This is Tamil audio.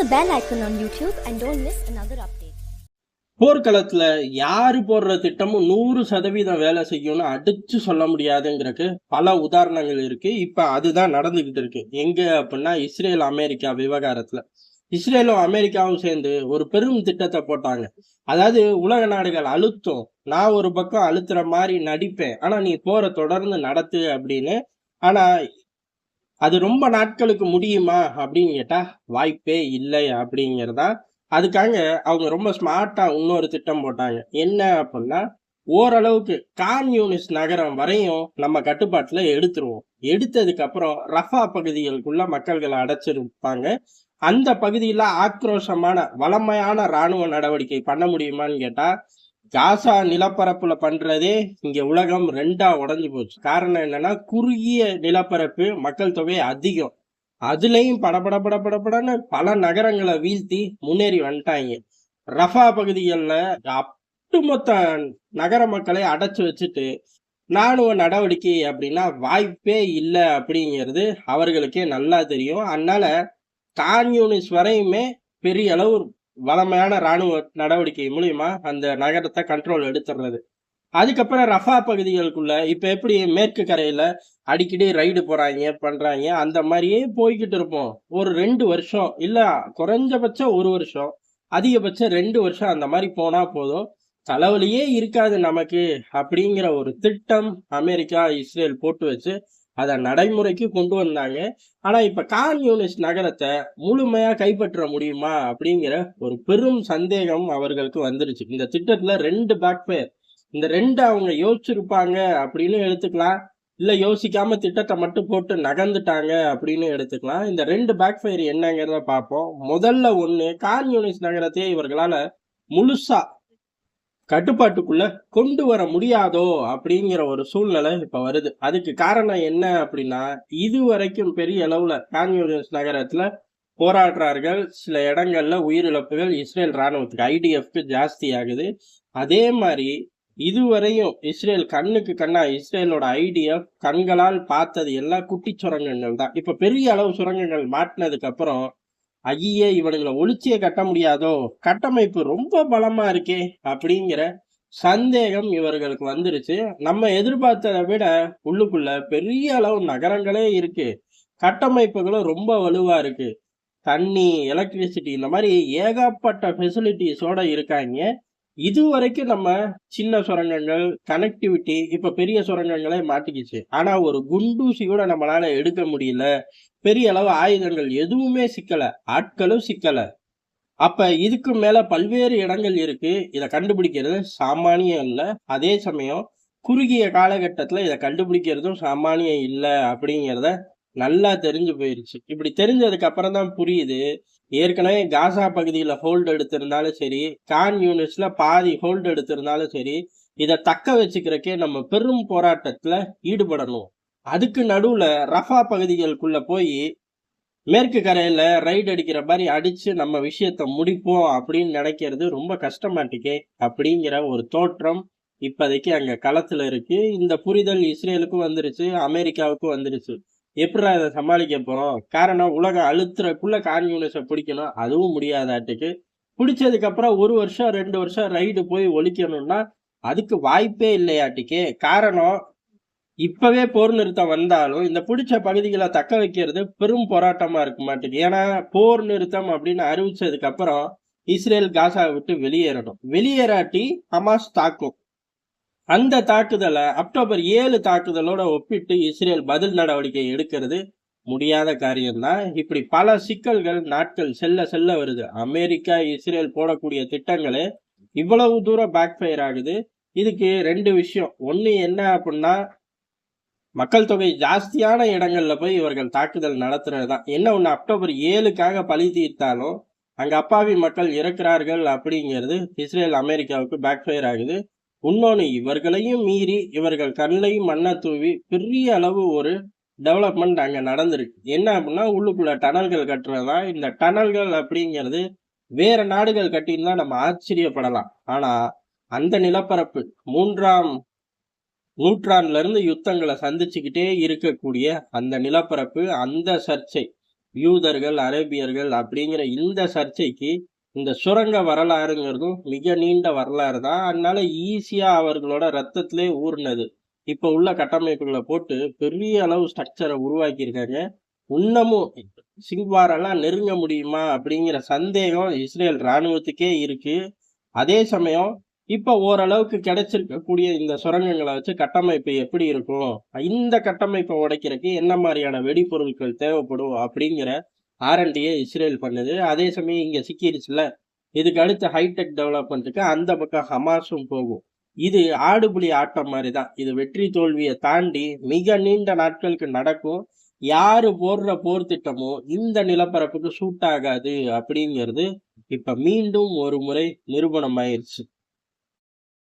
the bell icon on YouTube and don't miss another update. போடுற திட்டமும் நூறு சதவீதம் வேலை செய்யும்னு அடிச்சு சொல்ல முடியாதுங்கிறதுக்கு பல உதாரணங்கள் இருக்கு. இப்போ அதுதான் நடந்துகிட்டு இருக்கு. எங்க அப்படின்னா இஸ்ரேல் அமெரிக்கா விவகாரத்தில். இஸ்ரேலும் அமெரிக்காவும் சேர்ந்து ஒரு பெரும் திட்டத்தை போட்டாங்க. அதாவது உலக நாடுகள் அழுத்தம். நான் ஒரு பக்கம் அழுத்துற மாதிரி நடிப்பேன். ஆனால் நீ போரை தொடர்ந்து நடத்து அப்படின்னு. ஆனால் அது ரொம்ப நாட்களுக்கு முடியுமா அப்படின்னு கேட்டா வாய்ப்பே இல்லை அப்படிங்கிறதா? அதுக்காக அவங்க ரொம்ப ஸ்மார்ட்டா இன்னொரு திட்டம் போட்டாங்க. என்ன அப்படின்னா ஓரளவுக்கு கான்யூனிஸ் நகரம் வரையும் நம்ம கட்டுப்பாட்டுல எடுத்துருவோம். எடுத்ததுக்கு அப்புறம் ரஃபா பகுதிகளுக்குள்ள மக்கள்களை அடைச்சிருப்பாங்க. அந்த பகுதியில ஆக்ரோஷமான வளமையான ராணுவ நடவடிக்கை பண்ண முடியுமான்னு கேட்டா காசா நிலப்பரப்புல பண்றதே இங்க உலகம் ரெண்டா உடஞ்சி போச்சு. காரணம் என்னன்னா குறுகிய நிலப்பரப்பு மக்கள் தொகை அதிகம். அதுலயும் படபட படபடன்னு பல நகரங்களை வீழ்த்தி முன்னேறி வந்துட்டாங்க. ரஃபா பகுதிகளில் ஒட்டுமொத்த நகர மக்களை அடைச்சு வச்சுட்டு ராணுவ நடவடிக்கை அப்படின்னா வாய்ப்பே இல்லை அப்படிங்கிறது அவர்களுக்கே நல்லா தெரியும். அதனால கான்யூனிஸ் வரையுமே பெரிய அளவு வளமையான ராணுவ நடவடிக்கை மூலியமா அந்த நகரத்தை கண்ட்ரோல் எடுத்துடுறது. அதுக்கப்புறம் ரஃபா பகுதிகளுக்குள்ள இப்ப எப்படி மேற்கு கரையில அடிக்கடி ரைடு போறாங்க பண்றாங்க அந்த மாதிரியே போய்கிட்டு இருப்போம். ஒரு ரெண்டு வருஷம் இல்ல குறைஞ்சபட்சம் ஒரு வருஷம் அதிகபட்சம் ரெண்டு வருஷம் அந்த மாதிரி போனா போதும். தலைவலியே இருக்காது நமக்கு அப்படிங்கிற ஒரு திட்டம் அமெரிக்கா இஸ்ரேல் போட்டு வச்சு அதை நடைமுறைக்கு கொண்டு வந்தாங்க. ஆனால் இப்போ கான்யூனிஸ்ட் நகரத்தை முழுமையாக கைப்பற்ற முடியுமா அப்படிங்கிற ஒரு பெரும் சந்தேகம் அவர்களுக்கு வந்துருச்சு. இந்த திட்டத்தில் ரெண்டு பேக்ஃபயர் இந்த ரெண்டு அவங்க யோசிச்சிருப்பாங்க அப்படின்னு எடுத்துக்கலாம். இல்லை யோசிக்காம திட்டத்தை மட்டும் போட்டு நகர்ந்துட்டாங்க அப்படின்னு எடுத்துக்கலாம். இந்த ரெண்டு பேக் ஃபயர் என்னங்கிறத பார்ப்போம். முதல்ல ஒன்று கான்யூனிஸ்ட் நகரத்தையே இவர்களால் முழுசா கட்டுப்பாட்டுக்குள்ள கொண்டு வர முடியாதோ அப்படிங்கிற ஒரு சூழ்நிலை இப்ப வருது. அதுக்கு காரணம் என்ன அப்படின்னா இது வரைக்கும் பெரிய அளவுல கான் யூனிஸ் நகரத்துல போராடுறார்கள். சில இடங்கள்ல உயிரிழப்புகள் இஸ்ரேல் ராணுவத்துக்கு ஐடிஎஃப்க்கு ஜாஸ்தி ஆகுது அதே மாதிரி இதுவரையும் இஸ்ரேல் கண்ணுக்கு கண்ணா இஸ்ரேலோட ஐடிஎஃப் கண்களால் பார்த்தது எல்லாம் குட்டி சுரங்கங்கள் தான். இப்ப பெரிய அளவு சுரங்கங்கள் மாட்டினதுக்கு அப்புறம் ஐயே இவனுங்களை ஒளிச்சியை கட்ட முடியாதோ? கட்டமைப்பு ரொம்ப பலமா இருக்கே அப்படிங்கிற சந்தேகம் இவர்களுக்கு வந்துருச்சு. நம்ம எதிர்பார்த்ததை விட உள்ளுக்குள்ள பெரிய அளவு நகரங்களே இருக்கு. கட்டமைப்புகளும் ரொம்ப வலுவா இருக்கு. தண்ணி எலக்ட்ரிசிட்டி இந்த மாதிரி ஏகப்பட்ட ஃபெசிலிட்டிஸோட இருக்காங்க. இது வரைக்கும் நம்ம சின்ன சுரங்கங்கள் கனெக்டிவிட்டி இப்ப பெரிய சுரங்கங்களே மாட்டிக்கிச்சு. ஆனா ஒரு குண்டூசி கூட நம்மளால எடுக்க முடியல. பெரிய அளவு ஆயுதங்கள் எதுவுமே சிக்கல. ஆட்களும் சிக்கல. அப்ப இதுக்கு மேல பல்வேறு இடங்கள் இருக்கு. இதை கண்டுபிடிக்கிறது சாமானியம் இல்லை. அதே சமயம் குறுகிய காலகட்டத்தில் இதை கண்டுபிடிக்கிறதும் சாமானியம் இல்லை அப்படிங்கிறத நல்லா தெரிஞ்சு போயிருச்சு. இப்படி தெரிஞ்சதுக்கு அப்புறம் தான் புரியுது. ஏற்கனவே காசா பகுதியில் ஹோல்டு எடுத்திருந்தாலும் சரி கான் யூனிட்ஸில் பாதி ஹோல்டு எடுத்திருந்தாலும் சரி இதை தக்க வச்சுக்கிறக்கே நம்ம பெரும் போராட்டத்தில் ஈடுபடணும். அதுக்கு நடுவில் ரஃபா பகுதிகளுக்குள்ளே போய் மேற்கு கரையில் ரைடு அடிக்கிற மாதிரி அடித்து நம்ம விஷயத்த முடிப்போம் அப்படின்னு நினைக்கிறது ரொம்ப கஷ்டமாட்டிக்கே அப்படிங்கிற ஒரு தோற்றம் இப்போதைக்கு அங்கே களத்தில் இருக்குது இந்த புரிதல் இஸ்ரேலுக்கும் வந்துருச்சு அமெரிக்காவுக்கும் வந்துருச்சு. எப்படிடா இதை சமாளிக்க போகிறோம் காரணம் உலகம் அழுத்துறக்குள்ள கான்யூனிஸை பிடிக்கணும். அதுவும் முடியாதாட்டுக்கு பிடிச்சதுக்கப்புறம் ஒரு வருஷம் ரெண்டு வருஷம் ரைடு போய் ஒழிக்கணும்னா அதுக்கு வாய்ப்பே இல்லையாட்டுக்கு காரணம் இப்பவே போர் நிறுத்தம் வந்தாலும் இந்த பிடிச்ச பகுதிகளை தக்க வைக்கிறது பெரும் போராட்டமா இருக்க மாட்டேங்குது ஏன்னா போர் நிறுத்தம் அப்படின்னு அறிவிச்சதுக்கு அப்புறம் இஸ்ரேல் காசாவை விட்டு வெளியேறணும். வெளியேறாட்டி ஹமாஸ் தாக்கும். அந்த தாக்குதலை அக்டோபர் ஏழு தாக்குதலோட ஒப்பிட்டு இஸ்ரேல் பதில் நடவடிக்கை எடுக்கிறது. முடியாத காரியம்தான். இப்படி பல சிக்கல்கள் நாட்கள் செல்ல செல்ல வருது. அமெரிக்கா இஸ்ரேல் போடக்கூடிய திட்டங்களே இவ்வளவு தூரம் பேக் ஃபயர் ஆகுது. இதுக்கு ரெண்டு விஷயம். ஒன்று என்ன அப்படின்னா மக்கள் தொகை ஜாஸ்தியான இடங்கள்ல போய் இவர்கள் தாக்குதல் நடத்துறது தான் என்ன ஒன்று அக்டோபர் ஏழுக்காக பழி தீர்த்தாலும் அங்கே அப்பாவி மக்கள் இறக்கிறார்கள் அப்படிங்கிறது இஸ்ரேல் அமெரிக்காவுக்கு பேக் ஃபயர் ஆகுது. இன்னொன்று இவர்களையும் மீறி இவர்கள் கண்ணையும் மண்ணை தூவி பெரிய அளவு ஒரு டெவலப்மெண்ட் அங்கே நடந்திருக்கு. என்ன அப்படின்னா உள்ளுக்குள்ள டனல்கள் கட்டுறதா? இந்த டனல்கள் அப்படிங்கிறது வேற நாடுகள் கட்டியிருந்தா நம்ம ஆச்சரியப்படலாம். ஆனால் அந்த நிலப்பரப்பு மூன்றாம் நூற்றாண்டுல இருந்து யுத்தங்களை சந்திச்சுக்கிட்டே இருக்கக்கூடிய அந்த நிலப்பரப்பு அந்த சர்ச்சை யூதர்கள் அரேபியர்கள் அப்படிங்கிற இந்த சர்ச்சைக்கு இந்த சுரங்க வரலாறுங்கிறதும் மிக நீண்ட வரலாறு தான். அதனால ஈஸியாக அவர்களோட ரத்தத்திலே ஊர்னது இப்போ உள்ள கட்டமைப்புகளை போட்டு பெரிய அளவு ஸ்ட்ரக்சரை உருவாக்கியிருக்காங்க. இன்னமும் சிங்வாரெல்லாம் நெருங்க முடியுமா அப்படிங்கிற சந்தேகம் இஸ்ரேல் ராணுவத்துக்கே இருக்கு. அதே சமயம் இப்போ ஓரளவுக்கு கிடைச்சிருக்கக்கூடிய இந்த சுரங்கங்களை வச்சு கட்டமைப்பு எப்படி இருக்கும்? இந்த கட்டமைப்பை உடைக்கிறதுக்கு என்ன மாதிரியான வெடிபொருட்கள் தேவைப்படும் அப்படிங்கிற ஆர்என்டியை இஸ்ரேல் பண்ணுது. அதே சமயம் இங்கே சிக்கிருச்சுல இதுக்கு அடுத்து ஹைடெக் டெவலப்மெண்ட்டுக்கு அந்த பக்கம் ஹமாஸும் போகும். இது ஆடுபுலி ஆட்டம் மாதிரி தான் இது வெற்றி தோல்வியை தாண்டி மிக நீண்ட நாட்களுக்கு நடக்கும். யாரு போடுற போர் திட்டமோ இந்த நிலப்பரப்புக்கு சூட் ஆகாது அப்படிங்கிறது இப்ப மீண்டும் ஒரு முறை நிரூபணம் ஆயிருச்சு